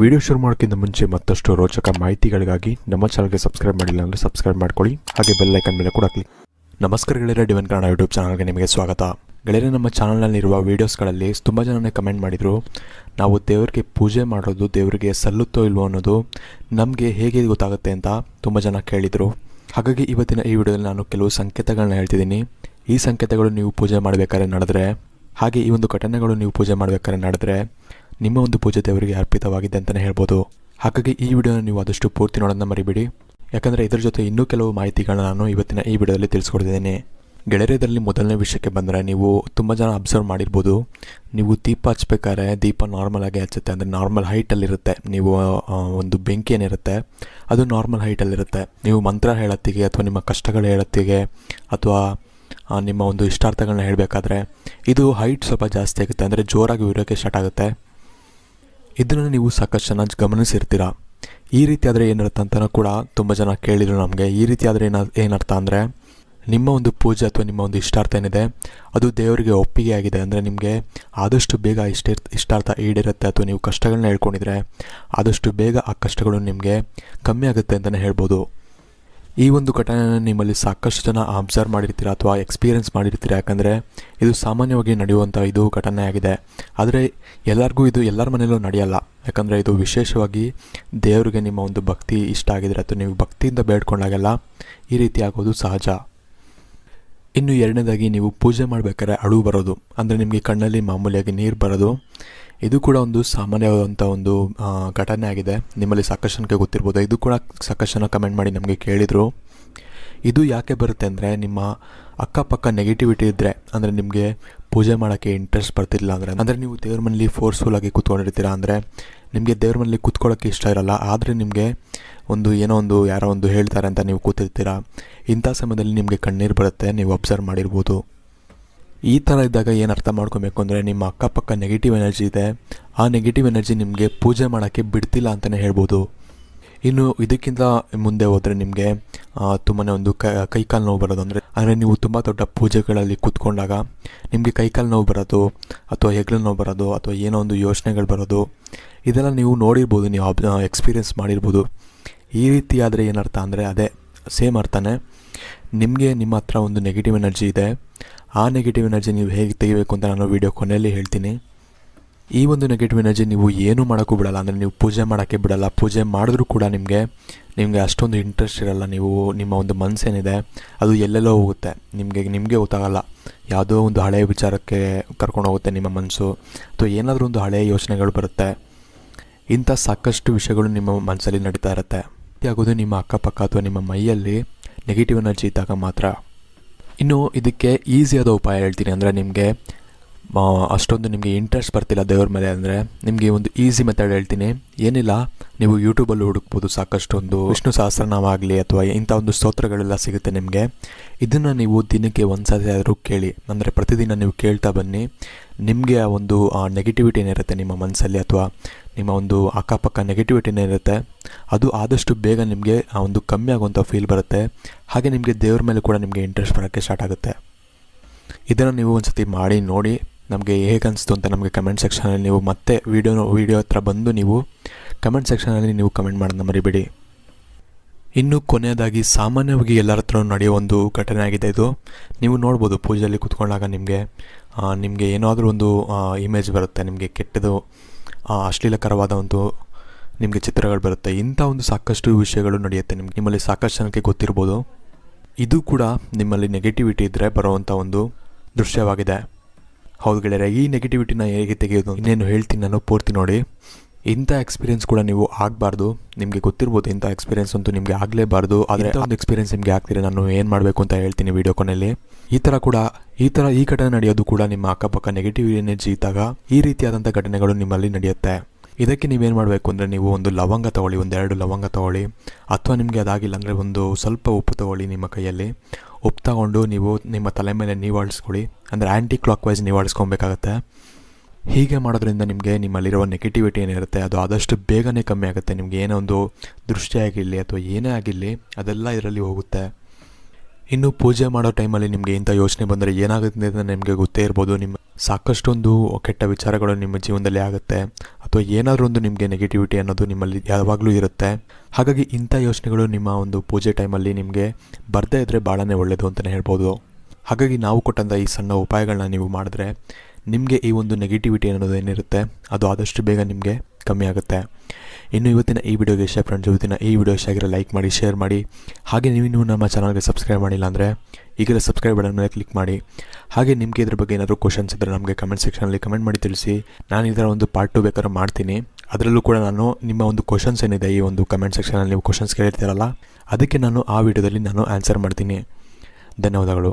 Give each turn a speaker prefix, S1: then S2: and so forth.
S1: Video ಶುರು ಮಾಡೋಕ್ಕಿಂತ ಮುಂಚೆ ಮತ್ತಷ್ಟು ರೋಚಕ ಮಾಹಿತಿಗಳಿಗಾಗಿ ನಮ್ಮ ಚಾನಲ್ಗೆ ಸಬ್ಸ್ಕ್ರೈಬ್ ಮಾಡಿಲ್ಲ ಅಂದರೆ ಸಬ್ಸ್ಕ್ರೈಬ್ ಮಾಡ್ಕೊಳ್ಳಿ. ಹಾಗೆ ಬೆಲ್ ಐಕನ್ ಮೇಲೆ ಕೂಡ ಕ್ಲಿಕ್. ನಮಸ್ಕಾರ ಗೆಳೆಯರ, ಡಿವನ್ ಕನ್ನಡ ಯೂಟ್ಯೂಬ್ ಚಾನಲ್ಗೆ ನಿಮಗೆ ಸ್ವಾಗತ. ಗೆಳೆಯರೆ, ನಮ್ಮ ಚಾನಲ್ನಲ್ಲಿರುವ ವೀಡಿಯೋಸ್ಗಳಲ್ಲಿ ತುಂಬ ಜನನೇ ಕಮೆಂಟ್ ಮಾಡಿದರು. ನಾವು ದೇವರಿಗೆ ಪೂಜೆ ಮಾಡೋದು, ದೇವರಿಗೆ ಸಲ್ಲುತ್ತೋ ಇಲ್ವೋ ಅನ್ನೋದು ನಮಗೆ ಹೇಗೆ ಗೊತ್ತಾಗುತ್ತೆ ಅಂತ ತುಂಬ ಜನ ಕೇಳಿದರು. ಹಾಗಾಗಿ ಇವತ್ತಿನ ಈ ವಿಡಿಯೋದಲ್ಲಿ ನಾನು ಕೆಲವು ಸಂಕೇತಗಳನ್ನ ಹೇಳ್ತಿದ್ದೀನಿ. ಈ ಸಂಕೇತಗಳು ನೀವು ಪೂಜೆ ಮಾಡಬೇಕಾದ್ರೆ ನಡೆದ್ರೆ, ಹಾಗೆ ಈ ಒಂದು ಘಟನೆಗಳು ನೀವು ಪೂಜೆ ಮಾಡಬೇಕಾದ್ರೆ ನಡೆದ್ರೆ ನಿಮ್ಮ ಒಂದು ಪೂಜೆ ದೇವರಿಗೆ ಅರ್ಪಿತವಾಗಿದೆ ಅಂತಲೇ ಹೇಳ್ಬೋದು. ಹಾಗಾಗಿ ಈ ವಿಡಿಯೋನ ನೀವು ಆದಷ್ಟು ಪೂರ್ತಿ ನೋಡೋದನ್ನ ಮರಿಬೇಡಿ. ಯಾಕಂದರೆ ಇದರ ಜೊತೆ ಇನ್ನೂ ಕೆಲವು ಮಾಹಿತಿಗಳನ್ನ ನಾನು ಇವತ್ತಿನ ಈ ವಿಡಿಯೋದಲ್ಲಿ ತಿಳಿಸ್ಕೊಡ್ತಿದ್ದೇನೆ. ಗೆಳೆಯರದಲ್ಲಿ ಮೊದಲನೇ ವಿಷಯಕ್ಕೆ ಬಂದರೆ ನೀವು ತುಂಬ ಜನ ಅಬ್ಸರ್ವ್ ಮಾಡಿರ್ಬೋದು. ನೀವು ದೀಪ ಹಚ್ಬೇಕಾದ್ರೆ ದೀಪ ನಾರ್ಮಲ್ ಆಗಿ ಹಚ್ಚುತ್ತೆ. ಅಂದರೆ ನಾರ್ಮಲ್ ಹೈಟಲ್ಲಿರುತ್ತೆ ನೀವು ಒಂದು ಬೆಂಕಿ ಏನಿರುತ್ತೆ, ಅದು ನಾರ್ಮಲ್ ಹೈಟಲ್ಲಿರುತ್ತೆ ನೀವು ಮಂತ್ರ ಹೇಳತ್ತಿಗೆ ಅಥವಾ ನಿಮ್ಮ ಕಷ್ಟಗಳು ಹೇಳತ್ತಿಗೆ ಅಥವಾ ನಿಮ್ಮ ಒಂದು ಇಷ್ಟಾರ್ಥಗಳನ್ನ ಹೇಳಬೇಕಾದ್ರೆ ಇದು ಹೈಟ್ ಸ್ವಲ್ಪ ಜಾಸ್ತಿ ಆಗುತ್ತೆ. ಅಂದರೆ ಜೋರಾಗಿ ಉರಿಯೋಕ್ಕೆ ಸ್ಟಾರ್ಟ್ ಆಗುತ್ತೆ. ಇದನ್ನು ನೀವು ಸಾಕಷ್ಟು ಚೆನ್ನಾಗಿ ಗಮನಿಸಿರ್ತೀರ? ಈ ರೀತಿ ಆದರೆ ಏನಿರುತ್ತೆ ಅಂತಲೂ ಕೂಡ ತುಂಬ ಜನ ಕೇಳಿದರು ನಮಗೆ. ಈ ರೀತಿ ಆದರೆ ಏನ, ಏನರ್ಥ ಅಂದರೆ ನಿಮ್ಮ ಒಂದು ಪೂಜೆ ಅಥವಾ ನಿಮ್ಮ ಒಂದು ಇಷ್ಟಾರ್ಥ ಏನಿದೆ, ಅದು ದೇವರಿಗೆ ಒಪ್ಪಿಗೆ ಆಗಿದೆ ಅಂದರೆ ನಿಮಗೆ ಆದಷ್ಟು ಬೇಗ ಇಷ್ಟ ಇಷ್ಟಾರ್ಥ ಈಡೇರುತ್ತೆ ಅಥವಾ ನೀವು ಕಷ್ಟಗಳನ್ನ ಹೇಳ್ಕೊಂಡಿದ್ರೆ ಆದಷ್ಟು ಬೇಗ ಆ ಕಷ್ಟಗಳು ನಿಮಗೆ ಕಮ್ಮಿ ಆಗುತ್ತೆ ಅಂತಲೇ ಹೇಳ್ಬೋದು. ಈ ಒಂದು ಘಟನೆ ನಿಮ್ಮಲ್ಲಿ ಸಾಕಷ್ಟು ಜನ ಅಬ್ಸರ್ವ್ ಮಾಡಿರ್ತೀರ ಅಥವಾ ಎಕ್ಸ್ಪೀರಿಯೆನ್ಸ್ ಮಾಡಿರ್ತೀರ? ಯಾಕಂದರೆ ಇದು ಸಾಮಾನ್ಯವಾಗಿ ನಡೆಯುವಂಥ ಇದು ಘಟನೆ ಆಗಿದೆ. ಆದರೆ ಎಲ್ಲರಿಗೂ ಇದು ಎಲ್ಲರ ಮನೆಯಲ್ಲೂ ನಡೆಯಲ್ಲ. ಯಾಕಂದರೆ ಇದು ವಿಶೇಷವಾಗಿ ದೇವರಿಗೆ ನಿಮ್ಮ ಒಂದು ಭಕ್ತಿ ಇಷ್ಟ ಆಗಿದ್ರೆ ಅಥವಾ ನೀವು ಭಕ್ತಿಯಿಂದ ಬೇಡ್ಕೊಂಡಾಗೆಲ್ಲ ಈ ರೀತಿ ಆಗೋದು ಸಹಜ. ಇನ್ನು ಎರಡನೇದಾಗಿ ನೀವು ಪೂಜೆ ಮಾಡಬೇಕಾದ್ರೆ ಅಳು ಬರೋದು. ಅಂದರೆ ನಿಮಗೆ ಕಣ್ಣಲ್ಲಿ ಮಾಮೂಲಿಯಾಗಿ ನೀರು ಬರೋದು. ಇದು ಕೂಡ ಒಂದು ಸಾಮಾನ್ಯವಾದಂಥ ಒಂದು ಘಟನೆ ಆಗಿದೆ. ನಿಮ್ಮಲ್ಲಿ ಸಾಕಷ್ಟು ಗೊತ್ತಿರ್ಬೋದು. ಇದು ಕೂಡ ಸಾಕಷ್ಟು ಕಮೆಂಟ್ ಮಾಡಿ ನಮಗೆ ಕೇಳಿದರು. ಇದು ಯಾಕೆ ಬರುತ್ತೆ ಅಂದರೆ ನಿಮ್ಮ ಅಕ್ಕಪಕ್ಕ ನೆಗೆಟಿವಿಟಿ ಇದ್ದರೆ ಅಂದರೆ ನಿಮಗೆ ಪೂಜೆ ಮಾಡೋಕ್ಕೆ ಇಂಟ್ರೆಸ್ಟ್ ಬರ್ತಿಲ್ಲ ಅಂದರೆ. ಅಂದರೆ ನೀವು ದೇವ್ರ ಮನೇಲಿ ಫೋರ್ಸ್ಫುಲ್ಲಾಗಿ ಕೂತ್ಕೊಂಡಿರ್ತೀರ ಅಂದರೆ ನಿಮಗೆ ದೇವ್ರ ಮನೇಲಿ ಕೂತ್ಕೊಳ್ಳೋಕ್ಕೆ ಇಷ್ಟ ಇರಲ್ಲ, ಆದರೆ ನಿಮಗೆ ಒಂದು ಏನೋ ಒಂದು ಯಾರೋ ಒಂದು ಹೇಳ್ತಾರೆ ಅಂತ ನೀವು ಕೂತಿರ್ತೀರ? ಇಂಥ ಸಮಯದಲ್ಲಿ ನಿಮಗೆ ಕಣ್ಣೀರು ಬರುತ್ತೆ, ನೀವು ಅಬ್ಸರ್ವ್ ಮಾಡಿರ್ಬೋದು. ಈ ಥರ ಇದ್ದಾಗ ಏನು ಅರ್ಥ ಮಾಡ್ಕೊಬೇಕು ಅಂದರೆ ನಿಮ್ಮ ಅಕ್ಕಪಕ್ಕ ನೆಗೆಟಿವ್ ಎನರ್ಜಿ ಇದೆ. ಆ ನೆಗೆಟಿವ್ ಎನರ್ಜಿ ನಿಮಗೆ ಪೂಜೆ ಮಾಡೋಕ್ಕೆ ಬಿಡ್ತಿಲ್ಲ ಅಂತಲೇ ಹೇಳ್ಬೋದು. ಇನ್ನು ಇದಕ್ಕಿಂತ ಮುಂದೆ ಹೋದರೆ ನಿಮಗೆ ತುಂಬಾ ಒಂದು ಕೈ ಕಾಲು ನೋವು ಬರೋದು. ಅಂದರೆ ಅಂದರೆ ನೀವು ತುಂಬ ದೊಡ್ಡ ಪೂಜೆಗಳಲ್ಲಿ ಕೂತ್ಕೊಂಡಾಗ ನಿಮಗೆ ಕೈಕಾಲು ನೋವು ಬರೋದು, ಅಥವಾ ಹೆಗ್ಲ ನೋವು ಬರೋದು, ಅಥವಾ ಏನೋ ಒಂದು ಯೋಚನೆಗಳು ಬರೋದು, ಇದೆಲ್ಲ ನೀವು ನೋಡಿರ್ಬೋದು, ನೀವು ಅಬ್ ಎಕ್ಸ್ಪೀರಿಯೆನ್ಸ್ ಮಾಡಿರ್ಬೋದು. ಈ ರೀತಿ ಆದರೆ ಏನರ್ಥ ಅಂದರೆ ಅದೇ, ಸೇಮ್ ಅರ್ಥನೇ. ನಿಮಗೆ ನಿಮ್ಮ ಹತ್ರ ಒಂದು ನೆಗೆಟಿವ್ ಎನರ್ಜಿ ಇದೆ. ಆ ನೆಗೆಟಿವ್ ಎನರ್ಜಿ ನೀವು ಹೇಗೆ ತೆಗಿಬೇಕು ಅಂತ ನಾನು ವೀಡಿಯೋ ಕೊನೆಯಲ್ಲಿ ಹೇಳ್ತೀನಿ. ಈ ಒಂದು ನೆಗೆಟಿವ್ ಎನರ್ಜಿ ನೀವು ಏನೂ ಮಾಡೋಕ್ಕೂ ಬಿಡಲ್ಲ, ಅಂದರೆ ನೀವು ಪೂಜೆ ಮಾಡೋಕ್ಕೆ ಬಿಡಲ್ಲ. ಪೂಜೆ ಮಾಡಿದ್ರೂ ಕೂಡ ನಿಮಗೆ ನಿಮಗೆ ಅಷ್ಟೊಂದು ಇಂಟ್ರೆಸ್ಟ್ ಇರಲ್ಲ. ನೀವು ನಿಮ್ಮ ಒಂದು ಮನಸ್ಸೇನಿದೆ ಅದು ಎಲ್ಲೆಲ್ಲೋ ಹೋಗುತ್ತೆ. ನಿಮಗೆ ನಿಮಗೆ ಗೊತ್ತಾಗಲ್ಲ. ಯಾವುದೋ ಒಂದು ಹಳೆಯ ವಿಚಾರಕ್ಕೆ ಕರ್ಕೊಂಡು ಹೋಗುತ್ತೆ ನಿಮ್ಮ ಮನಸ್ಸು ಅಥವಾ ಏನಾದರೂ ಒಂದು ಹಳೆಯ ಯೋಚನೆಗಳು ಬರುತ್ತೆ. ಇಂಥ ಸಾಕಷ್ಟು ವಿಷಯಗಳು ನಿಮ್ಮ ಮನಸ್ಸಲ್ಲಿ ನಡೀತಾ ಇರುತ್ತೆ. ಆಗೋದು ನಿಮ್ಮ ಅಕ್ಕಪಕ್ಕ ಅಥವಾ ನಿಮ್ಮ ಮೈಯಲ್ಲಿ ನೆಗೆಟಿವ್ ಎನರ್ಜಿ ಇದ್ದಾಗ ಮಾತ್ರ. ಇನ್ನು ಇದಕ್ಕೆ ಈಸಿಯಾದ ಉಪಾಯ ಹೇಳ್ತೀನಿ. ಅಂದರೆ ನಿಮಗೆ ಅಷ್ಟೊಂದು ನಿಮಗೆ ಇಂಟ್ರೆಸ್ಟ್ ಬರ್ತಿಲ್ಲ ದೇವ್ರ ಮೇಲೆ ಅಂದರೆ ನಿಮಗೆ ಒಂದು ಈಸಿ ಮೆಥಡ್ ಹೇಳ್ತೀನಿ. ಏನಿಲ್ಲ, ನೀವು ಯೂಟ್ಯೂಬಲ್ಲಿ ಹುಡುಕ್ಬೋದು ಸಾಕಷ್ಟು ಒಂದು ವಿಷ್ಣು ಸಹಸ್ರನಾಮ ಆಗಲಿ ಅಥವಾ ಇಂಥ ಒಂದು ಸ್ತೋತ್ರಗಳೆಲ್ಲ ಸಿಗುತ್ತೆ ನಿಮಗೆ. ಇದನ್ನು ನೀವು ದಿನಕ್ಕೆ ಒಂದು ಸತಿ ಆದರೂ ಕೇಳಿ, ಅಂದರೆ ಪ್ರತಿದಿನ ನೀವು ಕೇಳ್ತಾ ಬನ್ನಿ. ನಿಮಗೆ ಆ ಒಂದು ನೆಗೆಟಿವಿಟಿ ಏನಿರುತ್ತೆ ನಿಮ್ಮ ಮನಸ್ಸಲ್ಲಿ ಅಥವಾ ನಿಮ್ಮ ಒಂದು ಅಕ್ಕಪಕ್ಕ ನೆಗೆಟಿವಿಟಿ ಏನಿರುತ್ತೆ, ಅದು ಆದಷ್ಟು ಬೇಗ ನಿಮಗೆ ಆ ಒಂದು ಕಮ್ಮಿ ಆಗುವಂಥ ಫೀಲ್ ಬರುತ್ತೆ. ಹಾಗೆ ನಿಮಗೆ ದೇವ್ರ ಮೇಲೆ ಕೂಡ ನಿಮಗೆ ಇಂಟ್ರೆಸ್ಟ್ ಬರೋಕ್ಕೆ ಸ್ಟಾರ್ಟ್ ಆಗುತ್ತೆ. ಇದನ್ನು ನೀವು ಒಂದು ಸತಿ ಮಾಡಿ, ನೋಡಿ. ನಮಗೆ ಹೇಗೆ ಅನಿಸ್ತು ಅಂತ ನಮಗೆ ಕಮೆಂಟ್ ಸೆಕ್ಷನಲ್ಲಿ ನೀವು ಮತ್ತೆ ವೀಡಿಯೋ ವೀಡಿಯೋ ಹತ್ರ ಬಂದು ನೀವು ಕಮೆಂಟ್ ಸೆಕ್ಷನಲ್ಲಿ ನೀವು ಕಮೆಂಟ್ ಮಾಡೋದನ್ನ ಮರಿಬೇಡಿ. ಇನ್ನು ಕೊನೆಯದಾಗಿ ಸಾಮಾನ್ಯವಾಗಿ ಎಲ್ಲರ ಹತ್ರ ನಡೆಯೋ ಒಂದು ಘಟನೆ ಆಗಿದೆ ಇದು. ನೀವು ನೋಡ್ಬೋದು ಪೂಜೆಯಲ್ಲಿ ಕುತ್ಕೊಂಡಾಗ ನಿಮಗೆ ನಿಮಗೆ ಏನಾದರೂ ಒಂದು ಇಮೇಜ್ ಬರುತ್ತೆ, ನಿಮಗೆ ಕೆಟ್ಟದು ಅಶ್ಲೀಲಕರವಾದ ಒಂದು, ನಿಮಗೆ ಚಿತ್ರಗಳು ಬರುತ್ತೆ. ಇಂಥ ಒಂದು ಸಾಕಷ್ಟು ವಿಷಯಗಳು ನಡೆಯುತ್ತೆ ನಿಮ್ಗೆ. ನಿಮ್ಮಲ್ಲಿ ಸಾಕಷ್ಟು ಜನಕ್ಕೆ ಗೊತ್ತಿರ್ಬೋದು. ಇದು ಕೂಡ ನಿಮ್ಮಲ್ಲಿ ನೆಗೆಟಿವಿಟಿ ಇದ್ದರೆ ಬರುವಂಥ ಒಂದು ದೃಶ್ಯವಾಗಿದೆ. ಹೌದು ಗೆಳೆಯರೆ ಈ ನೆಗೆಟಿವಿಟಿನ ಹೇಗೆ ತೆಗೆಯೋದು? ಇನ್ನೇನು ಹೇಳ್ತೀನಿ ನಾನು ಪೂರ್ತಿ ನೋಡಿ. ಇಂಥ ಎಕ್ಸ್ಪೀರಿಯನ್ಸ್ ಕೂಡ ನೀವು ಆಗಬಾರ್ದು. ನಿಮಗೆ ಗೊತ್ತಿರ್ಬೋದು ಇಂಥ ಎಕ್ಸ್ಪೀರಿಯನ್ಸ್ ಅಂತೂ ನಿಮಗೆ ಆಗಲೇಬಾರ್ದು. ಆದರೆ ಒಂದು ಎಕ್ಸ್ಪೀರಿಯನ್ಸ್ ನಿಮಗೆ ಆಗ್ತೀರಿ ನಾನು ಏನು ಮಾಡಬೇಕು ಅಂತ ಹೇಳ್ತೀನಿ ವಿಡಿಯೋ ಕೊನೆಯಲ್ಲಿ. ಈ ಥರ ಕೂಡ ಈ ಥರ ಈ ಘಟನೆ ನಡೆಯೋದು ಕೂಡ ನಿಮ್ಮ ಅಕ್ಕಪಕ್ಕ ನೆಗೆಟಿವ್ ಎನರ್ಜಿ ಇದ್ದಾಗ ಈ ರೀತಿಯಾದಂಥ ಘಟನೆಗಳು ನಿಮ್ಮಲ್ಲಿ ನಡೆಯುತ್ತೆ. ಇದಕ್ಕೆ ನೀವೇನು ಮಾಡಬೇಕು ಅಂದರೆ ನೀವು ಒಂದು ಲವಂಗ ತೊಗೊಳ್ಳಿ ಒಂದೆರಡು ಲವಂಗ ತೊಗೊಳ್ಳಿ. ಅಥವಾ ನಿಮಗೆ ಅದಾಗಿಲ್ಲ ಅಂದರೆ ಒಂದು ಸ್ವಲ್ಪ ಉಪ್ಪು ತೊಗೊಳ್ಳಿ ನಿಮ್ಮ ಕೈಯಲ್ಲಿ. ಉಪ್ಪು ತಗೊಂಡು ನೀವು ನಿಮ್ಮ ತಲೆ ಮೇಲೆ ನೀವಾಡಿಸ್ಕೊಳ್ಳಿ ಅಂದರೆ ಆ್ಯಂಟಿ ಕ್ಲಾಕ್ ವೈಸ್ ಹೀಗೆ ಮಾಡೋದ್ರಿಂದ ನಿಮಗೆ ನಿಮ್ಮಲ್ಲಿರುವ ನೆಗೆಟಿವಿಟಿ ಏನಿರುತ್ತೆ, ಅದು ಆದಷ್ಟು ಬೇಗನೆ ಕಮ್ಮಿ ಆಗುತ್ತೆ. ನಿಮಗೆ ಏನೋ ಒಂದು ದೃಷ್ಟಿ ಆಗಿರಲಿ ಅಥವಾ ಏನೇ ಆಗಿರಲಿ, ಅದೆಲ್ಲ ಇದರಲ್ಲಿ ಹೋಗುತ್ತೆ. ಇನ್ನು ಪೂಜೆ ಮಾಡೋ ಟೈಮಲ್ಲಿ ನಿಮಗೆ ಇಂಥ ಯೋಚನೆ ಬಂದರೆ ಏನಾಗುತ್ತೆ ಅಂತ ನಿಮಗೆ ಗೊತ್ತೇ ಇರ್ಬೋದು. ನಿಮ್ಮ ಸಾಕಷ್ಟೊಂದು ಕೆಟ್ಟ ವಿಚಾರಗಳು ನಿಮ್ಮ ಜೀವನದಲ್ಲಿ ಆಗುತ್ತೆ. ಅಥವಾ ಏನಾದರೂ ಒಂದು ನಿಮಗೆ ನೆಗೆಟಿವಿಟಿ ಅನ್ನೋದು ನಿಮ್ಮಲ್ಲಿ ಯಾವಾಗಲೂ ಇರುತ್ತೆ. ಹಾಗಾಗಿ ಇಂಥ ಯೋಚನೆಗಳು ನಿಮ್ಮ ಒಂದು ಪೂಜೆ ಟೈಮಲ್ಲಿ ನಿಮಗೆ ಬರದೇ ಇದ್ದರೆ ಭಾಳನೇ ಒಳ್ಳೆಯದು ಅಂತಲೇ ಹೇಳ್ಬೋದು. ಹಾಗಾಗಿ ನಾವು ಕೊಟ್ಟಂಥ ಈ ಸಣ್ಣ ಉಪಾಯಗಳನ್ನ ನೀವು ಮಾಡಿದ್ರೆ ನಿಮಗೆ ಈ ಒಂದು ನೆಗೆಟಿವಿಟಿ ಅನ್ನೋದು ಏನಿರುತ್ತೆ, ಅದು ಆದಷ್ಟು ಬೇಗ ನಿಮಗೆ ಕಮ್ಮಿ ಆಗುತ್ತೆ. ಇನ್ನು ಇವತ್ತಿನ ಈ ವಿಡಿಯೋಗೆ ಇಷ್ಟ ಫ್ರೆಂಡ್ಸ್, ಇವತ್ತಿನ ಈ ವಿಡಿಯೋ ಇಷ್ಟ ಆಗಿರೋ ಲೈಕ್ ಮಾಡಿ ಶೇರ್ ಮಾಡಿ. ಹಾಗೆ ನೀವು ನಮ್ಮ ಚಾನಲ್ಗೆ ಸಬ್ಸ್ಕ್ರೈಬ್ ಮಾಡಿಲ್ಲ ಅಂದರೆ ಈಗಲೇ ಸಬ್ಸ್ಕ್ರೈಬ್ ಬಟನ್ ಮೇಲೆ ಕ್ಲಿಕ್ ಮಾಡಿ. ಹಾಗೆ ನಿಮಗೆ ಇದ್ರ ಬಗ್ಗೆ ಏನಾದರೂ ಕ್ವಶನ್ಸ್ ಇದ್ದರೆ ನಮಗೆ ಕಮೆಂಟ್ ಸೆಕ್ಷನಲ್ಲಿ ಕಮೆಂಟ್ ಮಾಡಿ ತಿಳಿಸಿ. ನಾನು ಇದರ ಒಂದು ಪಾರ್ಟ್ ಟು ಬೇಕಾದ್ರೆ ಮಾಡ್ತೀನಿ. ಅದರಲ್ಲೂ ಕೂಡ ನಾನು ನಿಮ್ಮ ಒಂದು ಕ್ವಶನ್ಸ್ ಏನಿದೆ ಈ ಒಂದು ಕಮೆಂಟ್ ಸೆಕ್ಷನಲ್ಲಿ ನೀವು ಕ್ವಶನ್ಸ್ ಕೇಳಿರ್ತೀರಲ್ಲ, ಅದಕ್ಕೆ ನಾನು ಆ ವಿಡಿಯೋದಲ್ಲಿ ನಾನು ಆನ್ಸರ್ ಮಾಡ್ತೀನಿ. ಧನ್ಯವಾದಗಳು.